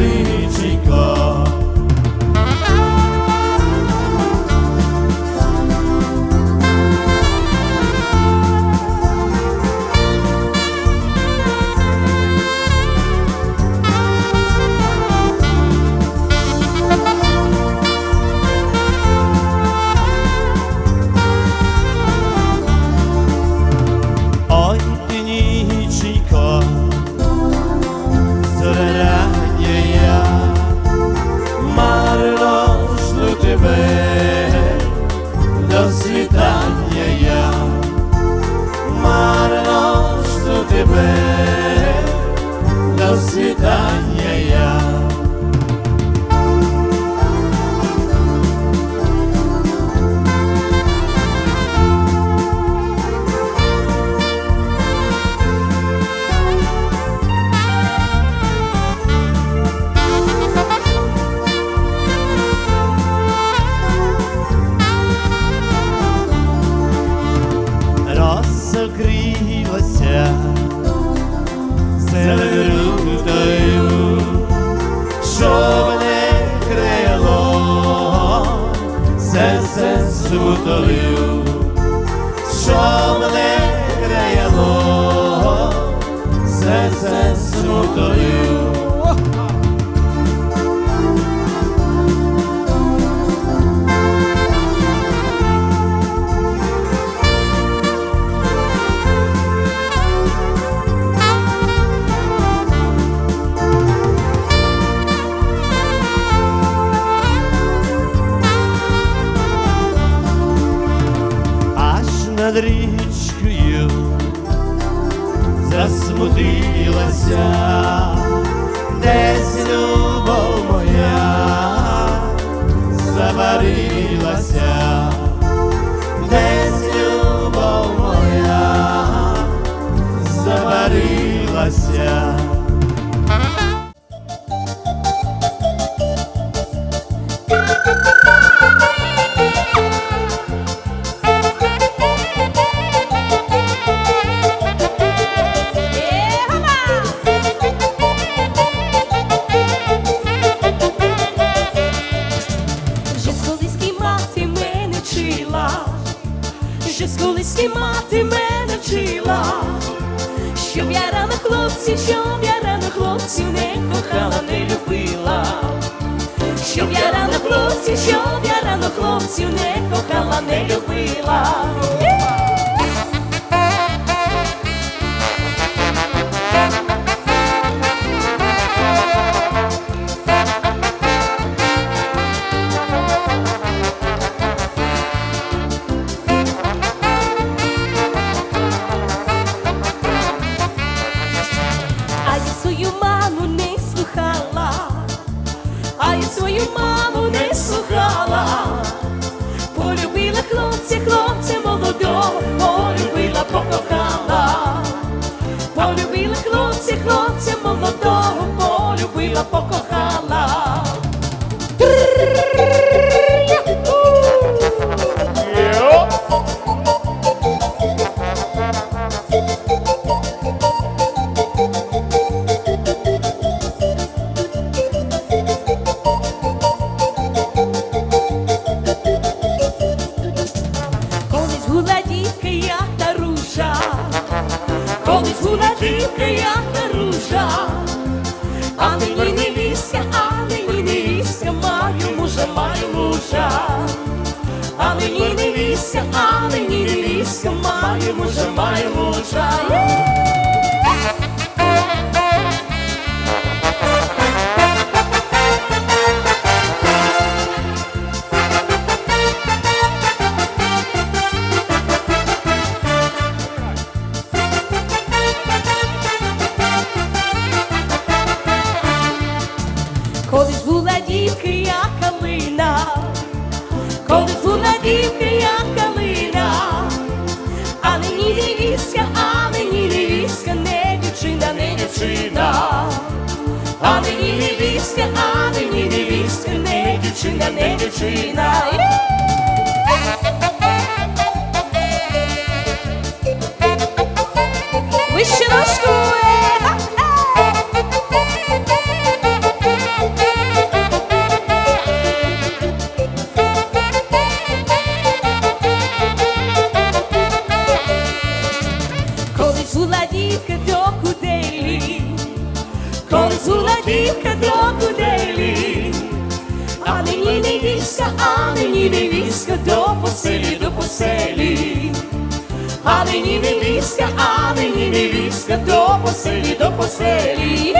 criticar. розцвітання я марно жду тебе до світання. закрилася, рутою, що мене крило, серце сутою, що мене крило, це сутою. poco Israel. невістка, а ти мені невістка, не дівчина, не дівчина. Вище ножку! Е, Колись була дітка, до куди була дівка до куделі, а не війська, а мені не війська до поселі, до поселі. А не війська, а нині війська до поселі, до поселі.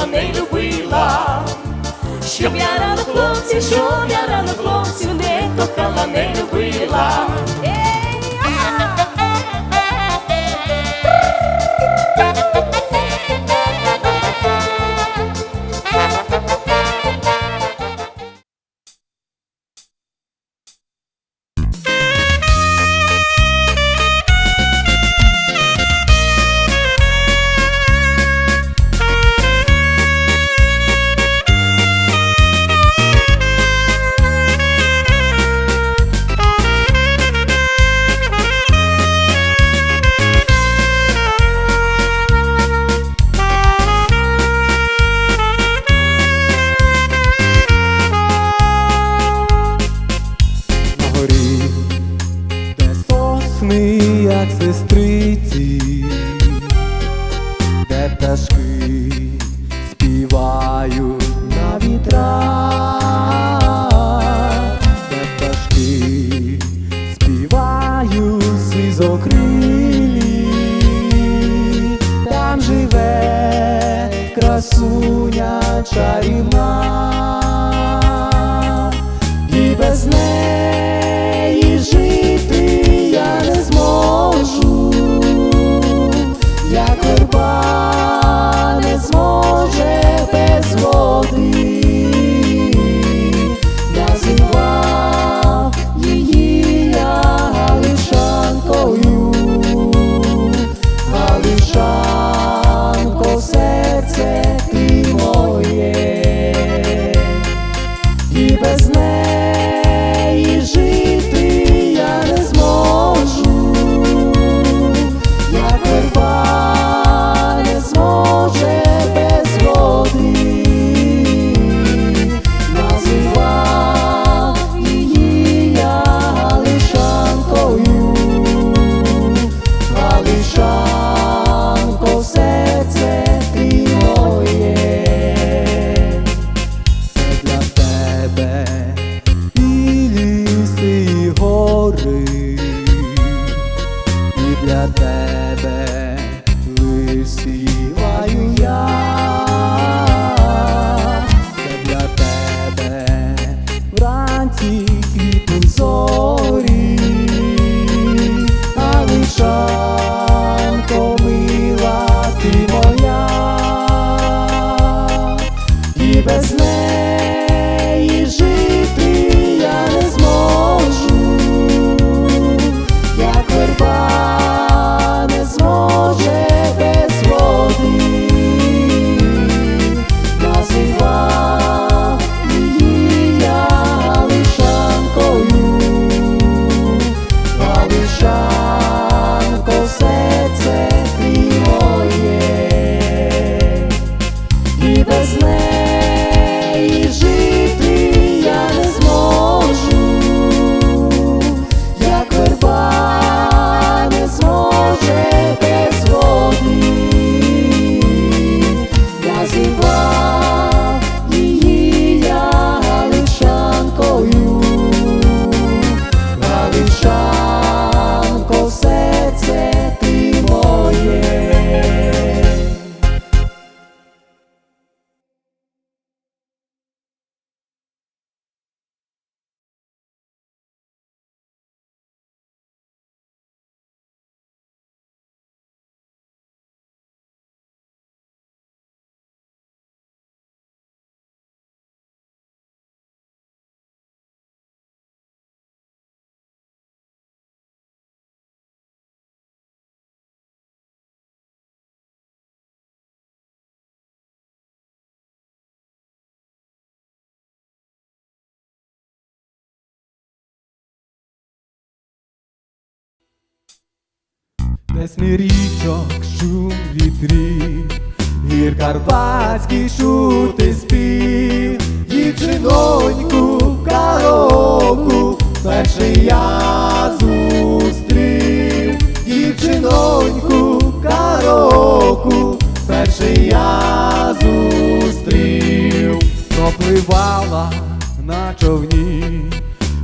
Кохала, не любила, щоб я рано хлопців, щоб я рано хлопців не кохала, не любила. Як сестриці, де пташки співають на вітрах, де пташки співають слізокрилі, там живе красуня чарівна Песні річок, шум вітрів, гір карпатський шути спів, дівчиноньку кароку, перший я зустрів, дівчиноньку кароку, перший я зустрів, пропливала на човні,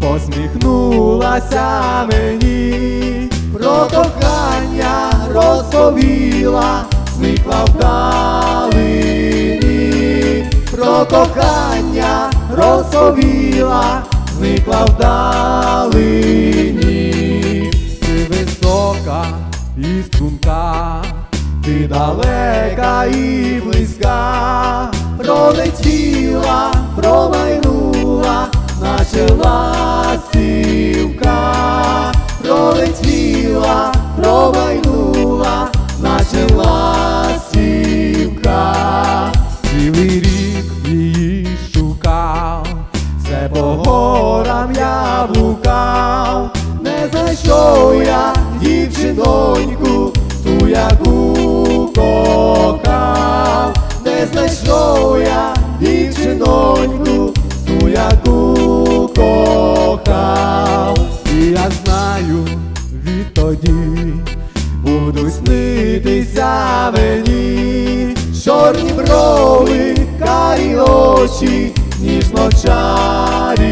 посміхнулася мені, про кохання розповіла, зникла вдалині, про кохання розповіла, зникла вдалині, ти висока і струнка, ти далека і близька, пролетіла, промайнула, наче ластівка, пролетіла, промайнула, очі, ніжно чарівні,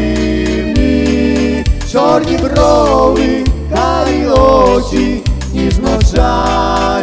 чорні брови, карі очі, ніжно чарівні.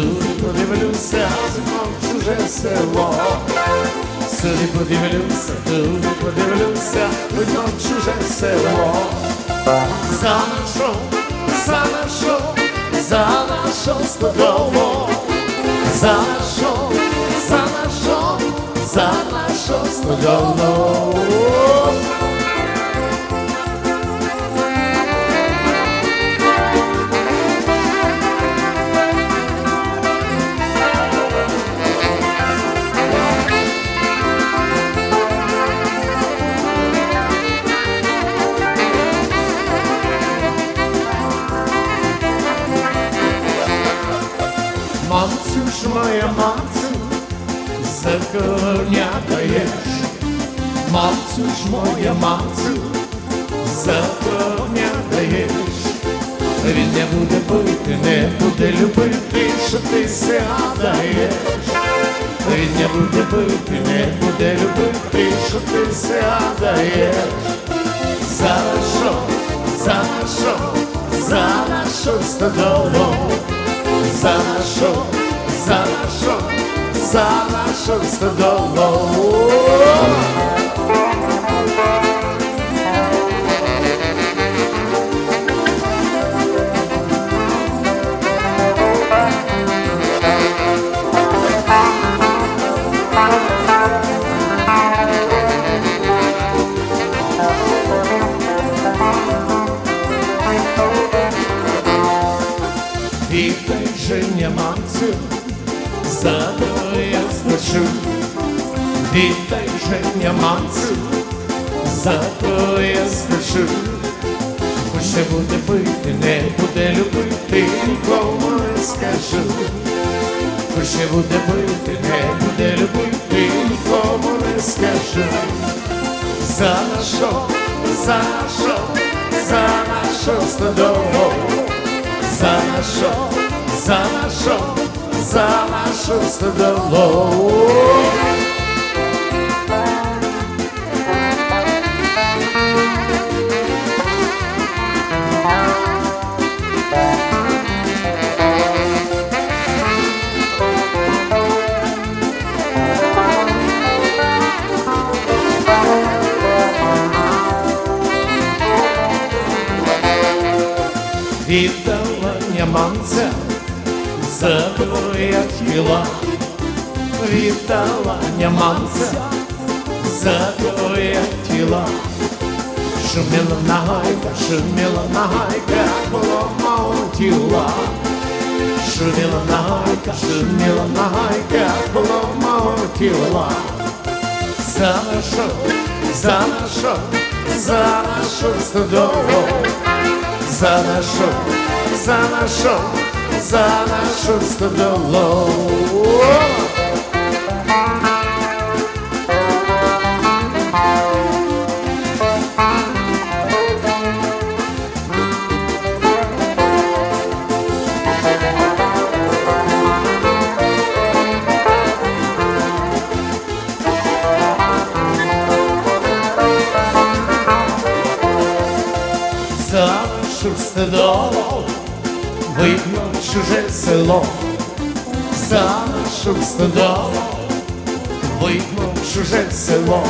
Подивлюся, знов чуже село. Сюди подивлюся, туди подивлюся, видно чуже село. За нашу, за нашу, за нашу стодому. За нашу, за нашу, за нашу стодому. За коня даєш. Мамцю ж моя мамцю, за коня даєш. Він не буде пити, не буде любити, що ти сядаєш. Він не буде пити, не буде любити, що ти сядаєш. За що, за що, за нашу стодолу. За нашу, за нашу стодолу. Вітай женя мамцю, за то я скажу. Вітай женя мамцю, за то я скажу. Хоче буде пити, не буде любити, нікому не скажу. Хоче буде пити, не буде любити, нікому не скажу. За що, за що, за нашу стодову, за нашу, за нашу, за нашу стодову. Шуміла нагайка, шуміла нагайка, коло мого тіла. Шуміла нагайка, шуміла нагайка, коло мого тіла. За нашу, за нашу, за нашу стодову за нашу, за нашу, за нашу стодолу. Чуже село, за нашу стодолу видно чуже село.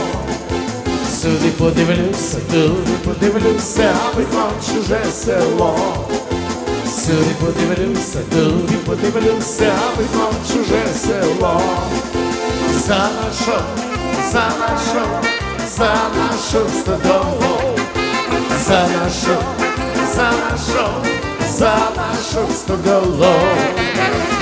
Сюди подивлюся, туди подивлюся, видно чуже село. Сюди подивлюся, туди подивлюся, видно чуже село. За нашу, за нашу, за нашу стодолу за нашу, за нашу, за нашу стодолу.